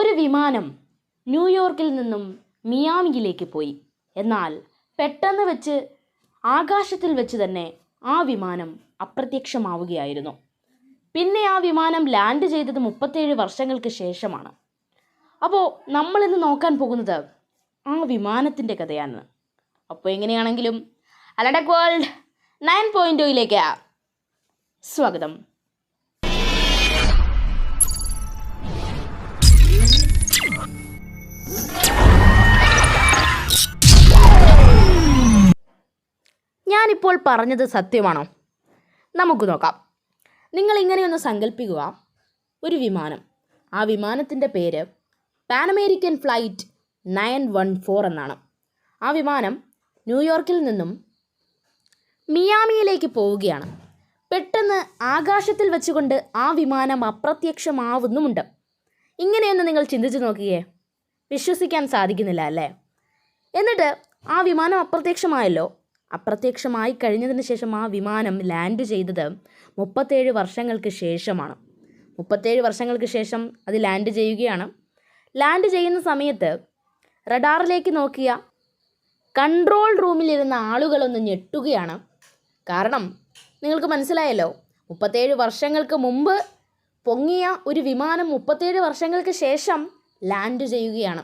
ഒരു വിമാനം ന്യൂയോർക്കിൽ നിന്നും മിയാമിയിലേക്ക് പോയി. എന്നാൽ പെട്ടെന്ന് വെച്ച് ആകാശത്തിൽ വെച്ച് തന്നെ ആ വിമാനം അപ്രത്യക്ഷമാവുകയായിരുന്നു. പിന്നെ ആ വിമാനം ലാൻഡ് ചെയ്തത് മുപ്പത്തേഴ് വർഷങ്ങൾക്ക് ശേഷമാണ്. അപ്പോൾ നമ്മൾ ഇന്ന് നോക്കാൻ പോകുന്നത് ആ വിമാനത്തിന്റെ കഥയാണ്. അപ്പോൾ എങ്ങനെയാണെങ്കിലും അലഡക് വേൾഡ് നയൻ പോയിന്റ് ഒയിലേക്ക് സ്വാഗതം. ഞാനിപ്പോൾ പറഞ്ഞത് സത്യമാണോ? നമുക്ക് നോക്കാം. നിങ്ങൾ ഇങ്ങനെയൊന്ന് സങ്കല്പിക്കുക ഒരു വിമാനം. ആ വിമാനത്തിന്റെ പേര് Pan American flight nine one four എന്നാണ്. ആ വിമാനം ന്യൂയോർക്കിൽ നിന്നും മിയാമിയിലേക്ക് പോവുകയാണ്. പെട്ടെന്ന് ആകാശത്തിൽ വെച്ചുകൊണ്ട് ആ വിമാനം അപ്രത്യക്ഷമാവുന്നുമുണ്ട്. ഇങ്ങനെയൊന്ന് നിങ്ങൾ ചിന്തിച്ചു നോക്കിയേ. വിശ്വസിക്കാൻ സാധിക്കുന്നില്ല അല്ലേ? എന്നിട്ട് ആ വിമാനം അപ്രത്യക്ഷമായല്ലോ. അപ്രത്യക്ഷമായി കഴിഞ്ഞതിന് ശേഷം ആ വിമാനം ലാൻഡ് ചെയ്തത് മുപ്പത്തേഴ് വർഷങ്ങൾക്ക് ശേഷമാണ്. മുപ്പത്തേഴ് വർഷങ്ങൾക്ക് ശേഷം അത് ലാൻഡ് ചെയ്യുകയാണ്. ലാൻഡ് ചെയ്യുന്ന സമയത്ത് റഡാറിലേക്ക് നോക്കിയ കൺട്രോൾ റൂമിലിരുന്ന ആളുകളൊന്ന് ഞെട്ടുകയാണ്. കാരണം നിങ്ങൾക്ക് മനസ്സിലായല്ലോ മുപ്പത്തേഴ് വർഷങ്ങൾക്ക് മുമ്പ് പൊങ്ങിയ ഒരു വിമാനം മുപ്പത്തേഴ് വർഷങ്ങൾക്ക് ശേഷം ലാൻഡ് ചെയ്യുകയാണ്.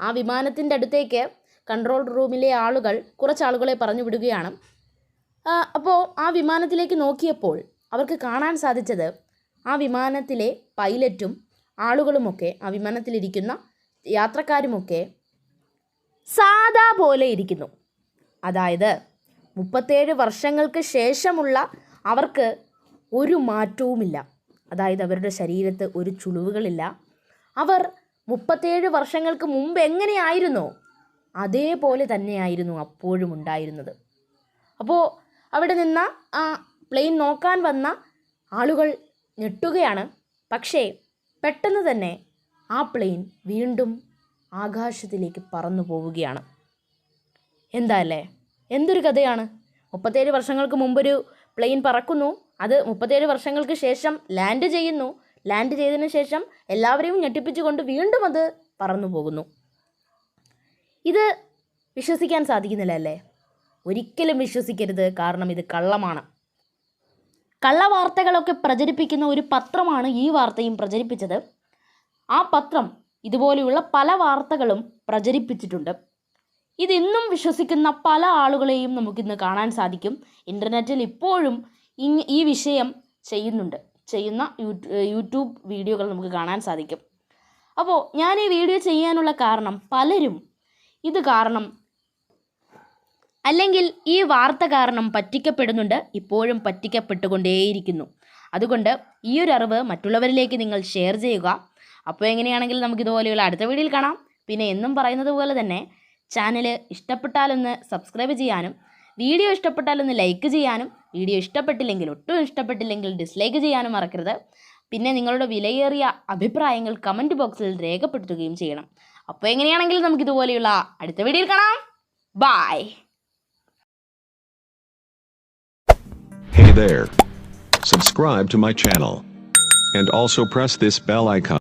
ആ വിമാനത്തിന്റെ അടുത്തേക്ക് കൺട്രോൾ റൂമിലെ ആളുകൾ കുറച്ച് ആളുകളെ പറഞ്ഞു വിടുകയാണ്. അപ്പോൾ ആ വിമാനത്തിലേക്ക് നോക്കിയപ്പോൾ അവർക്ക് കാണാൻ സാധിച്ചത് ആ വിമാനത്തിലെ പൈലറ്റും ആളുകളുമൊക്കെ ആ വിമാനത്തിലിരിക്കുന്ന യാത്രക്കാരുമൊക്കെ സാദാ പോലെ ഇരിക്കുന്നു. അതായത് മുപ്പത്തേഴ് വർഷങ്ങൾക്ക് ശേഷമുള്ള അവർക്ക് ഒരു മാറ്റവുമില്ല. അതായത് അവരുടെ ശരീരത്ത് ഒരു ചുളിവുകളില്ല. അവർ മുപ്പത്തേഴ് വർഷങ്ങൾക്ക് മുമ്പ് എങ്ങനെയായിരുന്നോ? അതേപോലെ തന്നെയായിരുന്നു അപ്പോഴും ഉണ്ടായിരുന്നത്. അപ്പോൾ അവിടെ നിന്ന ആ പ്ലെയിൻ നോക്കാൻ വന്ന ആളുകൾ ഞെട്ടുകയാണ്. പക്ഷേ പെട്ടെന്ന് തന്നെ ആ പ്ലെയിൻ വീണ്ടും ആകാശത്തിലേക്ക് പറന്നു പോവുകയാണ്. എന്താ അല്ലേ? എന്തൊരു കഥയാണ്? മുപ്പത്തേഴ് വർഷങ്ങൾക്ക് മുമ്പൊരു പ്ലെയിൻ പറക്കുന്നു. അത് മുപ്പത്തേഴ് വർഷങ്ങൾക്ക് ശേഷം ലാൻഡ് ചെയ്യുന്നു. ലാൻഡ് ചെയ്തതിന് ശേഷം എല്ലാവരെയും ഞെട്ടിപ്പിച്ചുകൊണ്ട് വീണ്ടും അത് പറന്നു പോകുന്നു. ഇത് വിശ്വസിക്കാൻ സാധിക്കുന്നില്ല അല്ലേ ഒരിക്കലും വിശ്വസിക്കരുത്. കാരണം ഇത് കള്ളമാണ്. കള്ളവാർത്തകളൊക്കെ പ്രചരിപ്പിക്കുന്ന ഒരു പത്രമാണ് ഈ വാർത്തയും പ്രചരിപ്പിച്ചത്. ആ പത്രം ഇതുപോലെയുള്ള പല വാർത്തകളും പ്രചരിപ്പിച്ചിട്ടുണ്ട്. ഇതിന്നും വിശ്വസിക്കുന്ന പല ആളുകളെയും നമുക്കിന്ന് കാണാൻ സാധിക്കും. ഇന്റർനെറ്റിൽ ഇപ്പോഴും ഈ വിഷയം ചെയ്യുന്നുണ്ട്. ചെയ്യുന്ന യൂട്യൂബ് വീഡിയോകൾ നമുക്ക് കാണാൻ സാധിക്കും. അപ്പോൾ ഞാൻ ഈ വീഡിയോ ചെയ്യാനുള്ള കാരണം പലരും ഇത് കാരണം. അല്ലെങ്കിൽ ഈ വാർത്ത കാരണം പറ്റിക്കപ്പെടുന്നുണ്ട് ഇപ്പോഴും പറ്റിക്കപ്പെട്ടുകൊണ്ടേയിരിക്കുന്നു. അതുകൊണ്ട് ഈ ഒരു അറിവ് മറ്റുള്ളവരിലേക്ക് നിങ്ങൾ ഷെയർ ചെയ്യുക. അപ്പോൾ എങ്ങനെയാണെങ്കിൽ നമുക്ക് ഇതുപോലെയുള്ള അടുത്ത വീഡിയോയിൽ കാണാം. പിന്നെ എന്നും പറയുന്നത് പോലെ തന്നെ ചാനൽ ഇഷ്ടപ്പെട്ടാലൊന്ന് സബ്സ്ക്രൈബ് ചെയ്യാനും വീഡിയോ ഇഷ്ടപ്പെട്ടാലൊന്ന് ലൈക്ക് ചെയ്യാനും വീഡിയോ ഇഷ്ടപ്പെട്ടില്ലെങ്കിൽ ഒട്ടും ഇഷ്ടപ്പെട്ടില്ലെങ്കിൽ ഡിസ്ലൈക്ക് ചെയ്യാനും മറക്കരുത്. പിന്നെ നിങ്ങളുടെ വിലയേറിയ അഭിപ്രായങ്ങൾ കമന്റ് ബോക്സിൽ രേഖപ്പെടുത്തുകയും ചെയ്യണം. അപ്പോൾ എങ്ങനെയാണെങ്കിൽ നമുക്ക് ഇതുപോലെയുള്ള അടുത്ത വീഡിയോയിൽ കാണാം bye Hey there. Subscribe to my channel. And also press this bell icon.